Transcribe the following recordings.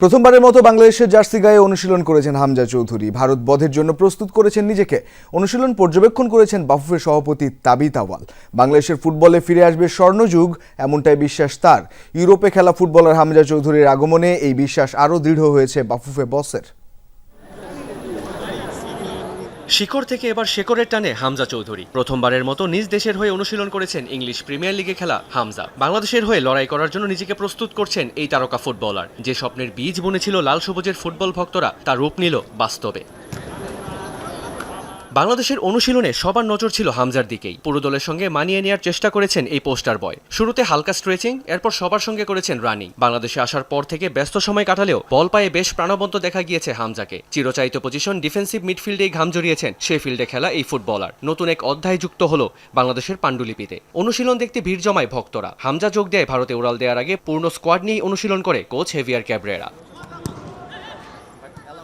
প্রথমবারের মতো বাংলাদেশের জার্সি গায়ে অনুশীলন করেছেন হামজা চৌধুরী। ভারত বধের জন্য প্রস্তুত করেছেন নিজেকে। অনুশীলন পর্যবেক্ষণ করেছেন বাফুফের সভাপতি তাবি তাওয়াল বাংলাদেশের ফুটবলে ফিরে আসবে স্বর্ণযুগ এমনটাই বিশ্বাস তার। ইউরোপে খেলা ফুটবলার হামজা চৌধুরীর আগমনে এই বিশ্বাস আরও দৃঢ় হয়েছে বাফুফে বসের। শিকড় থেকে এবার শেকড়ের টানে হামজা চৌধুরী। প্রথমবারের মতো নিজ দেশের হয়ে অনুশীলন করেছেন ইংলিশ প্রিমিয়ার লিগে খেলা হামজা। বাংলাদেশের হয়ে লড়াই করার জন্য নিজেকে প্রস্তুত করছেন এই তারকা ফুটবলার। যে স্বপ্নের বীজ বনেছিল লাল সবুজের ফুটবল ভক্তরা, তা রূপ নিল বাস্তবে। বাংলাদেশের অনুশীলনে সবার নজর ছিল হামজার দিকেই। পুরো দলের সঙ্গে মানিয়ে নেওয়ার চেষ্টা করেছেন এই পোস্টার বয়। শুরুতে হালকা স্ট্রেচিং, এরপর সবার সঙ্গে করেছেন রানিং। বাংলাদেশে আসার পর থেকে ব্যস্ত সময় কাটালেও বল পায়ে বেশ প্রাণবন্ত দেখা গিয়েছে হামজাকে। চিরচায়িত পজিশন ডিফেন্সিভ মিডফিল্ডেই ঘাম জড়িয়েছেন সে ফিল্ডে খেলা এই ফুটবলার। নতুন এক অধ্যায় যুক্ত হলো বাংলাদেশের পাণ্ডুলিপিতে। অনুশীলন দেখতে ভিড় জমায় ভক্তরা। হামজা যোগ দেয় ভারতে উড়াল দেওয়ার আগে পূর্ণ স্কোয়াড নিয়েই অনুশীলন করে কোচ হেভিয়ার ক্যাবরেরা।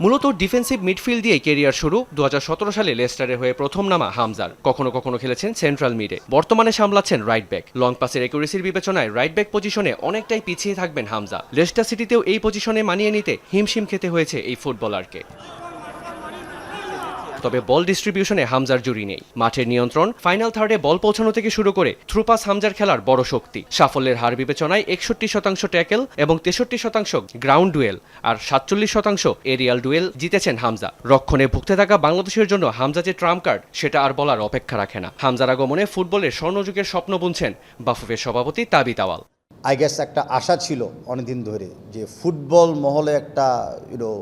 মূলত ডিফেন্সিভ মিডফিল্ড দিয়ে কেরিয়ার শুরু দু হাজার সতেরো সালে লেস্টারের হয়ে প্রথম নামা হামজার। কখনো কখনো খেলেছেন সেন্ট্রাল মিডে বর্তমানে সামলাচ্ছেন রাইট ব্যাক লং পাসের একুরেসির বিবেচনায় রাইট ব্যাক পজিশনে অনেকটাই পিছিয়ে থাকবেন হামজা। লেস্টার সিটিতেও এই পজিশনে মানিয়ে নিতে হিমশিম খেতে হয়েছে এই ফুটবলারকে তবে বল ডিস্ট্রিবিউশনে হামজার জুরি নেই। মাঠের নিয়ন্ত্রণ, ফাইনাল থার্ডে বল পৌঁছানো থেকে শুরু করে থ্রুপাস হামজার খেলার বড় শক্তি। সাফল্যের হার বিবেচনায় একষট্টি শতাংশ ট্যাকেল এবং তেষট্টি শতাংশ গ্রাউন্ড ডুয়েল আর সাতচল্লিশ শতাংশ এরিয়াল ডুয়েল জিতেছেন হামজা। রক্ষণে ভুগতে থাকা বাংলাদেশের জন্য হামজা যে ট্রাম্প কার্ড, সেটা আর বলার অপেক্ষা রাখে না। হামজার আগমনে ফুটবলের স্বর্ণযুগের স্বপ্ন বুনছেন বাফুফের সভাপতি তাবি তাওয়াল আই গেস একটা আশা ছিল অনেকদিন ধরে যে ফুটবল মহলে একটা ইউনো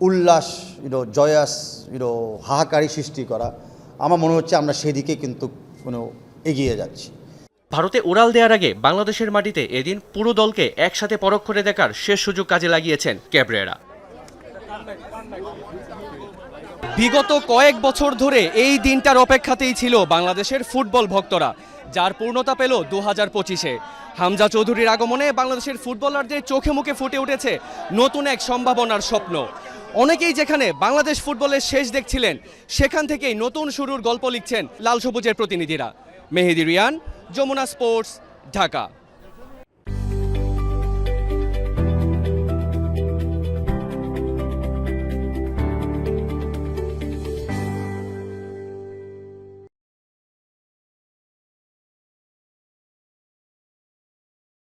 উল্লাস ইউনো জয়াস ইউনো হাহাকারী সৃষ্টি করা। আমার মনে হচ্ছে আমরা সেদিকে কিন্তু কোনো এগিয়ে যাচ্ছি। ভারতে উড়াল দেওয়ার আগে বাংলাদেশের মাটিতে এদিন পুরো দলকে একসাথে পরখ করে দেখার শেষ সুযোগ কাজে লাগিয়েছেন ক্যাবরেরা। বিগত কয়েক বছর ধরে এই দিনটার অপেক্ষাতেই ছিল বাংলাদেশের ফুটবল ভক্তরা, যার পূর্ণতা পেল দু হাজার পঁচিশে। হামজা চৌধুরীর আগমনে বাংলাদেশের ফুটবলারদের চোখে মুখে ফুটে উঠেছে নতুন এক সম্ভাবনার স্বপ্ন। অনেকেই যেখানে বাংলাদেশ ফুটবলের শেষ দেখছিলেন, সেখান থেকেই নতুন শুরুর গল্প লিখছেন লাল সবুজের প্রতিনিধিরা। মেহেদি রিয়ান, যমুনা স্পোর্টস, ঢাকা।